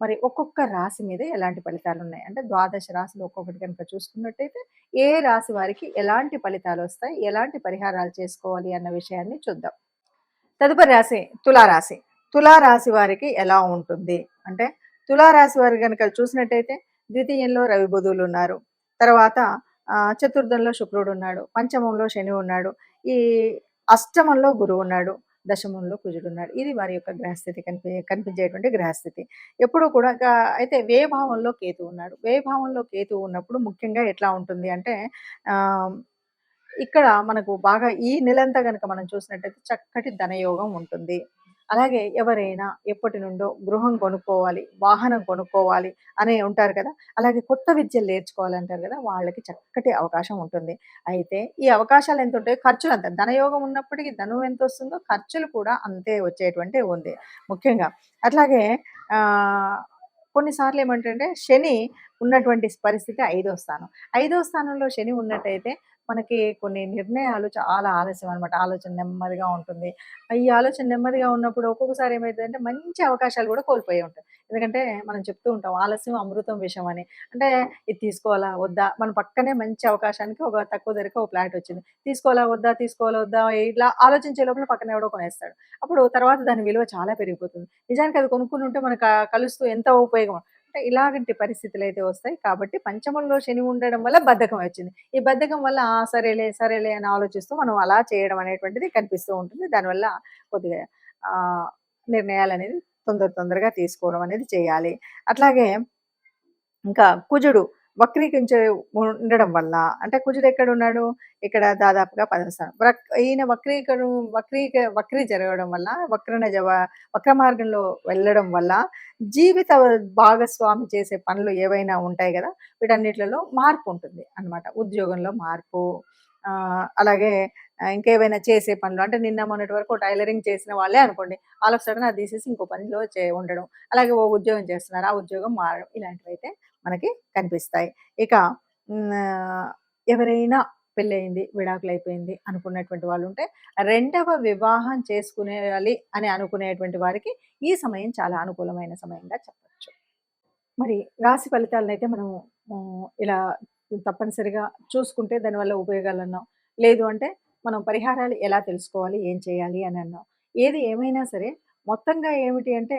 మరి ఒక్కొక్క రాశి మీద ఎలాంటి ఫలితాలు ఉన్నాయి అంటే ద్వాదశ రాశులు ఒక్కొక్కటి కనుక చూసుకున్నట్టయితే ఏ రాశి వారికి ఎలాంటి ఫలితాలు వస్తాయి? ఎలాంటి పరిహారాలు చేసుకోవాలి అన్న విషయాన్ని చూద్దాం. తదుపరి రాశి తులారాశి. తులారాశి వారికి ఎలా ఉంటుంది? అంటే తులారాశి వారి కనుక చూసినట్టయితే ద్వితీయంలో రవి బుధువులు ఉన్నారు. తర్వాత చతుర్థంలో శుక్రుడు ఉన్నాడు. పంచమంలో శని ఉన్నాడు. ఈ అష్టమంలో గురువు ఉన్నాడు. దశమంలో కుజుడున్నాడు. ఇది వారి యొక్క గ్రహస్థితి కనిపి కనిపించేటువంటి గ్రహస్థితి. ఎప్పుడూ కూడా అయితే వేభావంలో కేతు ఉన్నాడు. వేభావంలో కేతు ఉన్నప్పుడు ముఖ్యంగా ఎట్లా ఉంటుంది అంటే ఇక్కడ మనకు బాగా ఈ నెలంతా కనుక మనం చూసినట్టయితే చక్కటి ధనయోగం ఉంటుంది. అలాగే ఎవరైనా ఎప్పటి నుండో గృహం కొనుక్కోవాలి వాహనం కొనుక్కోవాలి అనే ఉంటారు కదా అలాగే కొత్త విద్యలు నేర్చుకోవాలంటారు కదా వాళ్ళకి చక్కటి అవకాశం ఉంటుంది. అయితే ఈ అవకాశాలు ఎంత ఉంటాయి ఖర్చులు అంత. ధనయోగం ఉన్నప్పటికీ ధనం ఎంత వస్తుందో ఖర్చులు కూడా అంతే వచ్చేటువంటి ఉంది ముఖ్యంగా. అట్లాగే కొన్నిసార్లు ఏమంటే శని ఉన్నటువంటి పరిస్థితి ఐదో స్థానం. ఐదో స్థానంలో శని ఉన్నట్టయితే మనకి కొన్ని నిర్ణయాలు చాలా ఆలస్యం అనమాట ఆలోచన నెమ్మదిగా ఉంటుంది. ఈ ఆలోచన నెమ్మదిగా ఉన్నప్పుడు ఒక్కొక్కసారి ఏమవుతుందంటే మంచి అవకాశాలు కూడా కోల్పోయి ఉంటాయి. ఎందుకంటే మనం చెప్తూ ఉంటాం ఆలస్యం అమృతం విషయం అని. అంటే ఇది తీసుకోవాలా వద్దా? మన పక్కనే మంచి అవకాశానికి ఒక తక్కువ ధరకు ఒక ఫ్లాట్ వచ్చింది. తీసుకోవాలా వద్దా? తీసుకోవాలా వద్దా? ఇట్లా ఆలోచించే లోపల పక్కన ఎవడో కొనేస్తాడు. అప్పుడు తర్వాత దాని విలువ చాలా పెరిగిపోతుంది. నిజానికి అది కొనుక్కుని ఉంటే మనకు కలుస్తూ ఎంత ఉపయోగం అంటే ఇలాంటి పరిస్థితులు అయితే వస్తాయి. కాబట్టి పంచమంలో శని ఉండడం వల్ల బద్ధకం వచ్చింది. ఈ బద్ధకం వల్ల సరేలే సరేలే అని ఆలోచిస్తూ మనం అలా చేయడం అనేటువంటిది కనిపిస్తూ ఉంటుంది. దానివల్ల కొద్దిగా ఆ, నిర్ణయాలు అనేది తొందర తొందరగా తీసుకోవడం అనేది చేయాలి. అట్లాగే ఇంకా కుజుడు వక్రీకరించే ఉండడం వల్ల అంటే కుజుడు ఎక్కడ ఉన్నాడు ఇక్కడ దాదాపుగా పదవస్థానం ఈయన వక్రీకరు వక్రీక వక్రీ జరగడం వల్ల వక్రణ జవ వక్ర మార్గంలో వెళ్ళడం వల్ల జీవిత భాగస్వామి చేసే పనులు ఏవైనా ఉంటాయి కదా వీటన్నిటిలో మార్పు ఉంటుంది అన్నమాట ఉద్యోగంలో మార్పు అలాగే ఇంకేమైనా ఇంకేవైనా చేసే పనులు అంటే నిన్న మొన్నటి వరకు టైలరింగ్ చేసిన వాళ్ళే అనుకోండి. ఆల్ ఆఫ్ సడన్ అది తీసేసి ఇంకో పనిలో చే ఉండడం. అలాగే ఓ ఉద్యోగం చేస్తున్నారు. ఆ ఉద్యోగం మారడం. ఇలాంటివైతే మనకి కనిపిస్తాయి. ఇక ఎవరైనా పెళ్ళయింది విడాకులు అయిపోయింది అనుకున్నటువంటి వాళ్ళు ఉంటే రెండవ వివాహం చేసుకునేయాలి అని అనుకునేటువంటి వారికి ఈ సమయం చాలా అనుకూలమైన సమయంగా చెప్పచ్చు మరి రాశి ఫలితాలను అయితే మనం ఇలా తప్పనిసరిగా చూసుకుంటే దానివల్ల ఉపయోగాలు అన్నాం లేదు అంటే మనం పరిహారాలు ఎలా తెలుసుకోవాలి? ఏం చేయాలి? అని అన్నాం. ఏది ఏమైనా సరే మొత్తంగా ఏమిటి అంటే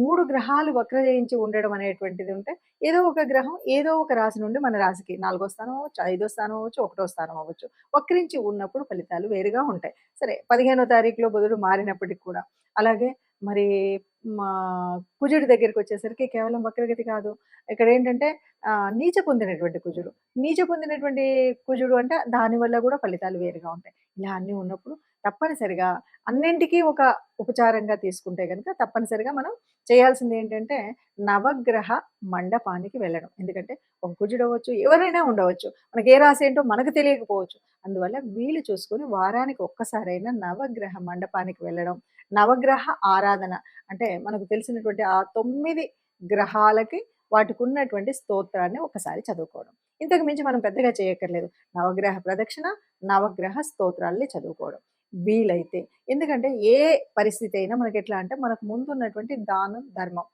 మూడు గ్రహాలు వక్రజయించి ఉండడం అనేటువంటిది ఉంటే ఏదో ఒక గ్రహం ఏదో ఒక రాశి నుండి మన రాశికి నాలుగో స్థానం అవ్వచ్చు, ఐదో స్థానం అవ్వచ్చు, ఒకటో స్థానం అవ్వచ్చు. వక్రించి ఉన్నప్పుడు ఫలితాలు వేరుగా ఉంటాయి. సరే 15వ తారీఖులో బుధుడు మారినప్పటికి కూడా అలాగే మరి మా కుజుడి దగ్గరికి వచ్చేసరికి కేవలం వక్రగతి కాదు. ఇక్కడ ఏంటంటే నీచ పొందినటువంటి కుజుడు. నీచ పొందినటువంటి కుజుడు అంటే దానివల్ల కూడా ఫలితాలు వేరుగా ఉంటాయి. ఇలా అన్నీ ఉన్నప్పుడు తప్పనిసరిగా అన్నింటికీ ఒక ఉపచారంగా తీసుకుంటే కనుక తప్పనిసరిగా మనం చేయాల్సింది ఏంటంటే నవగ్రహ మండపానికి వెళ్ళడం. ఎందుకంటే ఒక కుజుడవ్వచ్చు, ఎవరైనా ఉండవచ్చు. మనకి ఏ రాశి ఏంటో మనకు తెలియకపోవచ్చు. అందువల్ల వీలు చూసుకొని వారానికి ఒక్కసారైనా నవగ్రహ మండపానికి వెళ్ళడం. నవగ్రహ ఆరాధన అంటే మనకు తెలిసినటువంటి ఆ తొమ్మిది గ్రహాలకి వాటికున్నటువంటి స్తోత్రాన్ని ఒకసారి చదువుకోవడం. ఇంతకు మించి మనం పెద్దగా చేయక్కర్లేదు. నవగ్రహ ప్రదక్షిణ, నవగ్రహ స్తోత్రాల్ని చదువుకోవడం. వీలైతే. ఎందుకంటే ఏ పరిస్థితి అయినా మనకి ఎట్లా అంటే మనకు ముందున్నటువంటి దానం, ధర్మం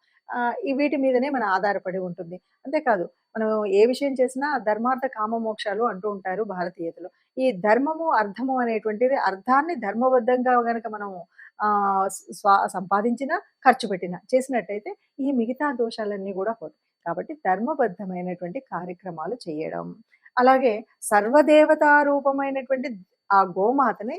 ఈ వీటి మీదనే మన ఆధారపడి ఉంటుంది. అంతేకాదు మనం ఏ విషయం చేసినా ధర్మార్థ కామ మోక్షాలు అంటూ ఉంటారు భారతీయతలు ఈ ధర్మము, అర్థము అనేటువంటిది అర్థాన్ని ధర్మబద్ధంగా గనక మనం ఆహ్, స్ సంపాదించినా, ఖర్చు పెట్టినా చేసినట్టయితే ఈ మిగతా దోషాలన్నీ కూడా పోతాయి. కాబట్టి ధర్మబద్ధమైనటువంటి కార్యక్రమాలు చేయడం. అలాగే సర్వదేవతా రూపమైనటువంటి ఆ గోమాతని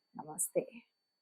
నమస్తే.